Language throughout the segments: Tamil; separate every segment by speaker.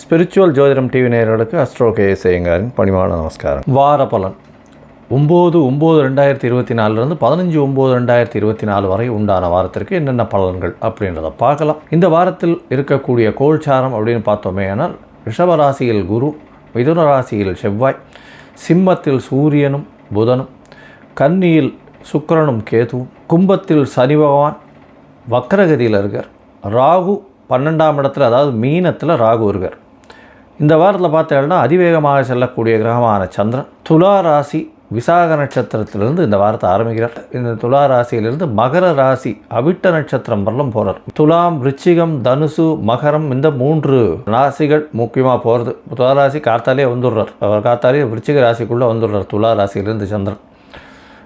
Speaker 1: ஸ்பிரிச்சுவல் ஜோதிடம் டிவி நேயர்களுக்கு அஸ்ட்ரோ கே செய்யுங்காரின் பணிவான நமஸ்காரம். வார பலன். ஒம்பது ஒம்பது ரெண்டாயிரத்தி இருபத்தி நாலுலேருந்து பதினஞ்சு ஒம்பது ரெண்டாயிரத்தி இருபத்தி நாலு வரை உண்டான வாரத்திற்கு என்னென்ன பலன்கள் அப்படின்றத பார்க்கலாம். இந்த வாரத்தில் இருக்கக்கூடிய கோல்சாரம் அப்படின்னு பார்த்தோமே ஆனால் ரிஷபராசியில் குரு மிதுன ராசியில் செவ்வாய் சிம்மத்தில் சூரியனும் புதனும் கன்னியில் சுக்கிரனும் கேதுவும் கும்பத்தில் சனி பகவான் வக்கரகதியில் இருக்கார். ராகு பன்னெண்டாம் இடத்துல அதாவது மீனத்தில் ராகு இருக்கார். இந்த வாரத்தில் பார்த்தீங்கன்னா அதிவேகமாக செல்லக்கூடிய கிரகமான சந்திரன் துலா ராசி விசாக நட்சத்திரத்திலிருந்து இந்த வாரத்தை ஆரம்பிக்கிறார். இந்த துலா ராசியிலிருந்து மகர ராசி அவிட்ட நட்சத்திரம் வரலும் போகிறார் துலாம் ரிச்சிகம் தனுசு மகரம் இந்த மூன்று ராசிகள் முக்கியமாக போகிறது துலா ராசி கார்த்தாலே வந்துடுறார். அவர் கார்த்தாலே விருச்சிக ராசிக்குள்ளே வந்துடுறார். துலா ராசியிலிருந்து சந்திரன்.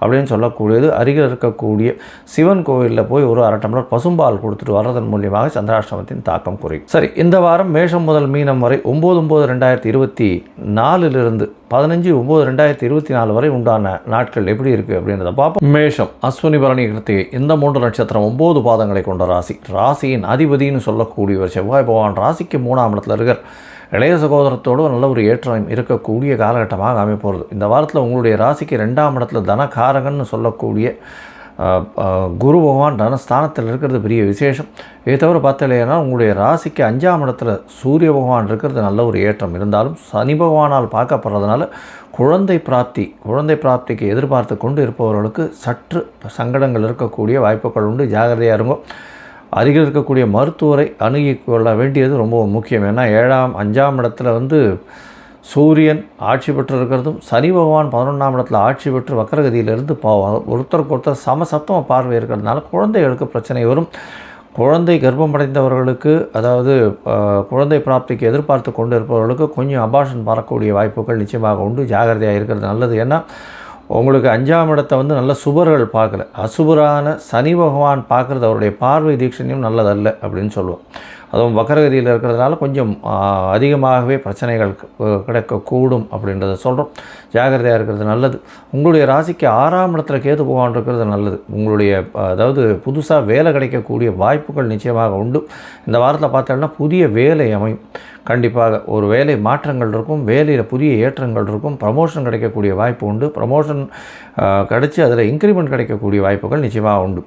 Speaker 1: அப்படின்னு சொல்லக்கூடியது. அருகில் இருக்கக்கூடிய சிவன் கோவிலில் போய் ஒரு அரை டம்ளர் பசும்பால் கொடுத்துட்டு வர்றதன் மூலியமாக சந்திராஷ்டமத்தின் தாக்கம் குறையும். சரி இந்த வாரம் மேஷம் முதல் மீனம் வரை ஒம்பது ஒம்பது ரெண்டாயிரத்தி இருபத்தி நாலிலிருந்து பதினஞ்சு ஒம்பது ரெண்டாயிரத்தி இருபத்தி நாலு வரை உண்டான நாட்கள் எப்படி இருக்குது அப்படின்றத பார்ப்போம். மேஷம் அஸ்வினி பரணி கிருத்திகை இந்த மூன்று நட்சத்திரம் ஒம்பது பாதங்களை கொண்ட ராசி. ராசியின் அதிபதினு சொல்லக்கூடியவர் செவ்வாய் பகவான் ராசிக்கு மூணாம் இடத்துல இருக்கார். இளைய சகோதரத்தோடு நல்ல ஒரு ஏற்றம் இருக்கக்கூடிய காலகட்டமாக அமைப்போகிறது இந்த வாரத்தில் உங்களுடைய ராசிக்கு ரெண்டாம் இடத்துல தனகாரகன்னு சொல்லக்கூடிய குரு பகவான் தனஸ்தானத்தில் இருக்கிறது பெரிய விசேஷம். இதை தவிர பார்த்தலையானா உங்களுடைய ராசிக்கு அஞ்சாம் இடத்துல சூரிய பகவான் இருக்கிறது நல்ல ஒரு ஏற்றம். இருந்தாலும் சனி பகவானால் பார்க்கப்படுறதுனால குழந்தை பிராப்தி குழந்தை பிராப்திக்கு எதிர்பார்த்து கொண்டு இருப்பவர்களுக்கு சற்று சங்கடங்கள் இருக்கக்கூடிய வாய்ப்புகள் உண்டு. ஜாகிரதையாக இருங்கோ. அருகில் இருக்கக்கூடிய மருத்துவரை அணுகி கொள்ள வேண்டியது ரொம்ப முக்கியம். ஏன்னா ஏழாம் அஞ்சாம் இடத்துல வந்து சூரியன் ஆட்சி பெற்று இருக்கிறதும் சனி பகவான் பதினொன்றாம் இடத்துல ஆட்சி பெற்று வக்கரகதியிலிருந்து பா ஒருத்தருக்கு ஒருத்தர் சமசத்தமாக பார்வை இருக்கிறதுனால குழந்தைகளுக்கு பிரச்சனை வரும். குழந்தை கர்ப்பம் அடைந்தவர்களுக்கு அதாவது குழந்தை பிராப்திக்கு எதிர்பார்த்து கொண்டு இருப்பவர்களுக்கு கொஞ்சம் அபாஷன் வரக்கூடிய வாய்ப்புகள் நிச்சயமாக உண்டு. ஜாகிரதையாக இருக்கிறது நல்லது. ஏன்னா உங்களுக்கு அஞ்சாம் இடத்தை வந்து நல்ல சுபர்கள் பார்க்கல. அசுபரான சனி பகவான் பார்க்குறது அவருடைய பார்வை தீட்சணையும் நல்லதல்ல அப்படின்னு சொல்லுவோம். அதுவும் வக்கரகதியில் இருக்கிறதுனால கொஞ்சம் அதிகமாகவே பிரச்சனைகள் கிடைக்கக்கூடும் அப்படின்றத சொல்கிறோம் ஜாகிரதையாக இருக்கிறது நல்லது. உங்களுடைய ராசிக்கு ஆறாம் இடத்துல கேது போகான் இருக்கிறது நல்லது. உங்களுடைய அதாவது புதுசாக வேலை கிடைக்கக்கூடிய வாய்ப்புகள் நிச்சயமாக உண்டு. இந்த வாரத்தில் பார்த்தோம்னா புதிய வேலை அமையும். கண்டிப்பாக ஒரு வேலை மாற்றங்கள் இருக்கும். வேலையில் புதிய ஏற்றங்கள் இருக்கும். ப்ரமோஷன் கிடைக்கக்கூடிய வாய்ப்பு உண்டு. ப்ரமோஷன் கிடச்சி அதில் இன்க்ரிமெண்ட் கிடைக்கக்கூடிய வாய்ப்புகள் நிச்சயமாக உண்டு.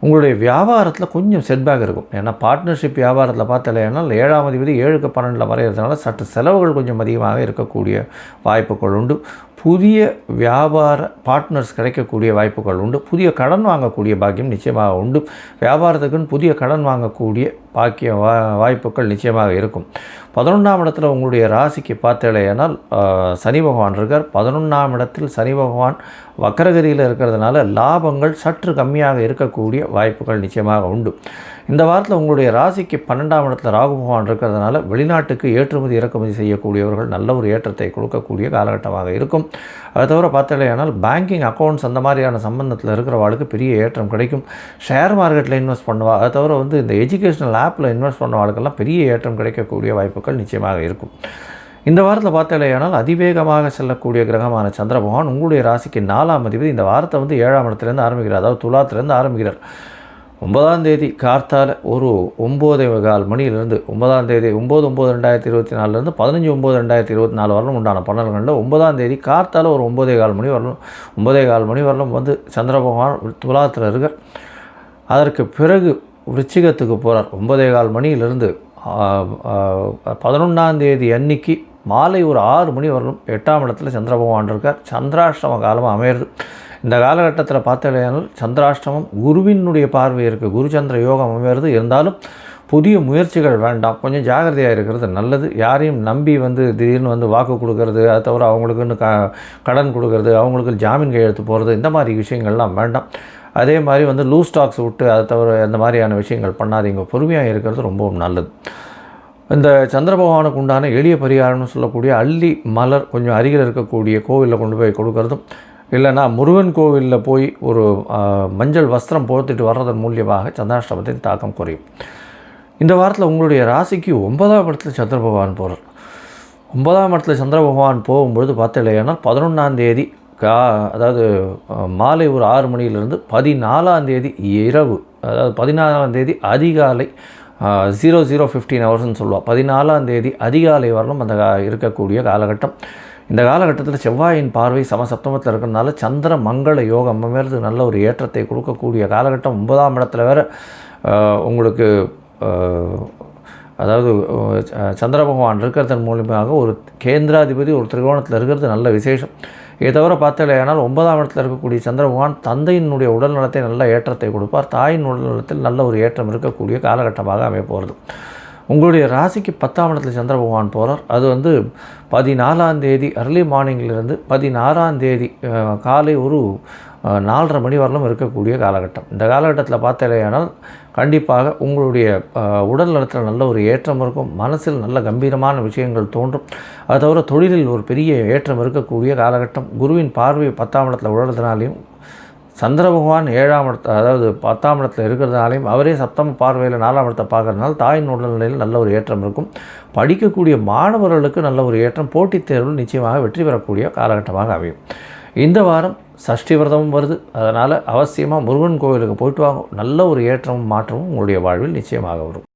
Speaker 1: உங்களுடைய வியாபாரத்தில் கொஞ்சம் செட்பேக் இருக்கும். ஏன்னா பார்ட்னர்ஷிப் வியாபாரத்தில் பார்த்தலையானால் ஏழாம் அதிபதி ஏழுக்கு பன்னெண்டில் வரைகிறதுனால சற்று செலவுகள் கொஞ்சம் அதிகமாக இருக்கக்கூடிய வாய்ப்புகள் உண்டு. புதிய வியாபார பார்ட்னர்ஸ் கிடைக்கக்கூடிய வாய்ப்புகள் உண்டு. புதிய கடன் வாங்கக்கூடிய பாக்கியம் நிச்சயமாக உண்டு. வியாபாரத்துக்குன்னு புதிய கடன் வாங்கக்கூடிய பாக்கிய வா வாய்ப்புகள் நிச்சயமாக இருக்கும். பதினொன்றாம் இடத்துல உங்களுடைய ராசிக்கு பார்த்தேனால் சனி பகவான் இருக்கார். பதினொன்றாம் இடத்தில் சனி பகவான் வக்கரகதியில் இருக்கிறதுனால லாபங்கள் சற்று கம்மியாக இருக்கக்கூடிய வாய்ப்புகள் நிச்சயமாக உண்டு. இந்த வாரத்தில் உங்களுடைய ராசிக்கு பன்னெண்டாம் இடத்துல ராகு பகவான் இருக்கிறதுனால வெளிநாட்டுக்கு ஏற்றுமதி இறக்குமதி செய்யக்கூடியவர்கள் நல்ல ஒரு ஏற்றத்தை கொடுக்கக்கூடிய காலகட்டமாக இருக்கும். அதை தவிர பார்த்தலையானால் பேங்கிங் அக்கௌண்ட்ஸ் அந்த மாதிரியான சம்பந்தத்தில் இருக்கிறவாளுக்கு பெரிய ஏற்றம் கிடைக்கும். ஷேர் மார்க்கெட்டில் இன்வெஸ்ட் பண்ணுவா அதை தவிர வந்து இந்த எஜுகேஷனல் ஆப்பில் இன்வெஸ்ட் பண்ணவாளுக்கெல்லாம் பெரிய ஏற்றம் கிடைக்கக்கூடிய வாய்ப்புகள் நிச்சயமாக இருக்கும். இந்த வாரத்தில் பார்த்தாலேயானால் அதிவேகமாக செல்லக்கூடிய கிரகமான சந்திரபகவான் உங்களுடைய ராசிக்கு நாலாம் அதிபதி இந்த வாரத்தை வந்து ஏழாம் இடத்துலேருந்து ஆரம்பிக்கிறார். அதாவது துலாத்துலேருந்து ஆரம்பிக்கிறார். ஒன்பதாம் தேதி கார்த்தால ஒரு ஒம்போதே கால் மணியிலிருந்து ஒன்பதாம் தேதி ஒம்பது ஒம்பது ரெண்டாயிரத்தி இருபத்தி நாலுலேருந்து பதினஞ்சு ஒம்பது ரெண்டாயிரத்தி இருபத்தி நாலு வரலும் உண்டான பன்னெண்டுகளில் ஒன்பதாம் தேதி கார்த்தால ஒரு ஒம்பதே கால் மணி வரலும் ஒன்பதே கால் மணி வரலும் வந்து சந்திர பகவான் துலாத்தில் இருக்கார். அதற்கு பிறகு விருச்சிகத்துக்கு போகிறார் ஒன்பதே கால் மணியிலிருந்து பதினொன்றாம் தேதி அன்னைக்கு மாலை ஒரு ஆறு மணி வரலும் எட்டாம் இடத்துல சந்திர பகவான் இருக்கார். சந்திராஷ்டம காலமாக அமையிறது. இந்த காலகட்டத்தில் பார்த்தாலும் சந்திராஷ்டமம் குருவினுடைய பார்வை இருக்குது. குரு சந்திர யோகம் அமையிறது இருந்தாலும் புதிய முயற்சிகள் வேண்டாம். கொஞ்சம் ஜாகிரதையாக இருக்கிறது நல்லது. யாரையும் நம்பி வந்து திடீர்னு வந்து வாக்கு கொடுக்கறது அதை தவிர அவங்களுக்குன்னு க கடன் கொடுக்கறது அவங்களுக்கு ஜாமீன் கையெழுத்து போகிறது இந்த மாதிரி விஷயங்கள்லாம் வேண்டாம். அதே மாதிரி வந்து லூஸ் ஸ்டாக்ஸ் விட்டு அதை தவிர இந்த மாதிரியான விஷயங்கள் பண்ணாதீங்க. பொறுமையாக இருக்கிறது ரொம்பவும் நல்லது. இந்த சந்திர பகவானுக்கு உண்டான எளிய பரிகாரம்னு சொல்லக்கூடிய அள்ளி மலர் கொஞ்சம் அருகில் இருக்கக்கூடிய கோவிலில் கொண்டு போய் கொடுக்கறதும் இல்லைன்னா முருகன் கோவிலில் போய் ஒரு மஞ்சள் வஸ்திரம் போர்த்துட்டு வர்றதன் மூலியமாக சந்திராஷ்டமத்தின் தாக்கம் குறையும். இந்த வாரத்தில் உங்களுடைய ராசிக்கு ஒன்பதாம் இடத்துல சந்திர பகவான் போகிறார் ஒன்பதாம் இடத்துல சந்திர பகவான் போகும்பொழுது பார்த்தீங்கன்னா பதினொன்றாம் தேதி கா அதாவது மாலை ஒரு ஆறு மணியிலிருந்து பதினாலாம் தேதி இரவு அதாவது பதினாலாம் தேதி அதிகாலை ஜீரோ ஜீரோ ஃபிஃப்டீன் ஹவர்ஸ்னு சொல்லுவாள் பதினாலாம் தேதி அதிகாலை வரலும் அந்த இருக்கக்கூடிய காலகட்டம். இந்த காலகட்டத்தில் செவ்வாயின் பார்வை சமசப்தமத்தில் இருக்கிறதுனால சந்திர மங்கள யோகம் மேலே நல்ல ஒரு ஏற்றத்தை கொடுக்கக்கூடிய காலகட்டம். ஒன்பதாம் இடத்துல வேறு உங்களுக்கு அதாவது சந்திர பகவான் இருக்கிறதன் மூலியமாக ஒரு கேந்திராதிபதி ஒரு திரிகோணத்தில் இருக்கிறது நல்ல விசேஷம். இதை தவிர பார்த்தாலேயானால் ஒன்பதாம் இடத்தில் இருக்கக்கூடிய சந்திர பகவான் தந்தையினுடைய உடல் நலத்தை நல்ல ஏற்றத்தை கொடுப்பார். தாயின் உடல் நலத்தில் நல்ல ஒரு ஏற்றம் இருக்கக்கூடிய காலகட்டமாக அமைய போகிறது உங்களுடைய ராசிக்கு பத்தாம் இடத்துல சந்திர பகவான் போகிறார் அது வந்து பதினாலாம் தேதி அர்லி மார்னிங்கிலிருந்து பதினாறாம் தேதி காலை ஒரு நாலரை மணி வரலும் இருக்கக்கூடிய காலகட்டம். இந்த காலகட்டத்தில் பார்த்தேனால் கண்டிப்பாக உங்களுடைய உடல் நலத்தில் நல்ல ஒரு ஏற்றம் இருக்கும். மனசில் நல்ல கம்பீரமான விஷயங்கள் தோன்றும். அது தவிர தொழிலில் ஒரு பெரிய ஏற்றம் இருக்கக்கூடிய காலகட்டம். குருவின் பார்வை பத்தாம் இடத்துல உழறதுனாலையும் சந்திர பகவான் ஏழாம் இடத்து அதாவது பத்தாம் இடத்துல இருக்கிறதுனாலையும் அவரே சப்தம பார்வையில் நாலாம் இடத்தை பார்க்குறதுனால தாயின் உடல்நிலையில் நல்ல ஒரு ஏற்றம் இருக்கும். படிக்கக்கூடிய மாணவர்களுக்கு நல்ல ஒரு ஏற்றம் போட்டித் தேர்வில் நிச்சயமாக வெற்றி பெறக்கூடிய காலகட்டமாக அமையும். இந்த வாரம் சஷ்டி விரதமும் வருது. அதனால் அவசியமாக முருகன் கோவிலுக்கு போயிட்டு வாங்க. நல்ல ஒரு ஏற்றமும் மாற்றமும் உங்களுடைய வாழ்வில் நிச்சயமாக வரும்.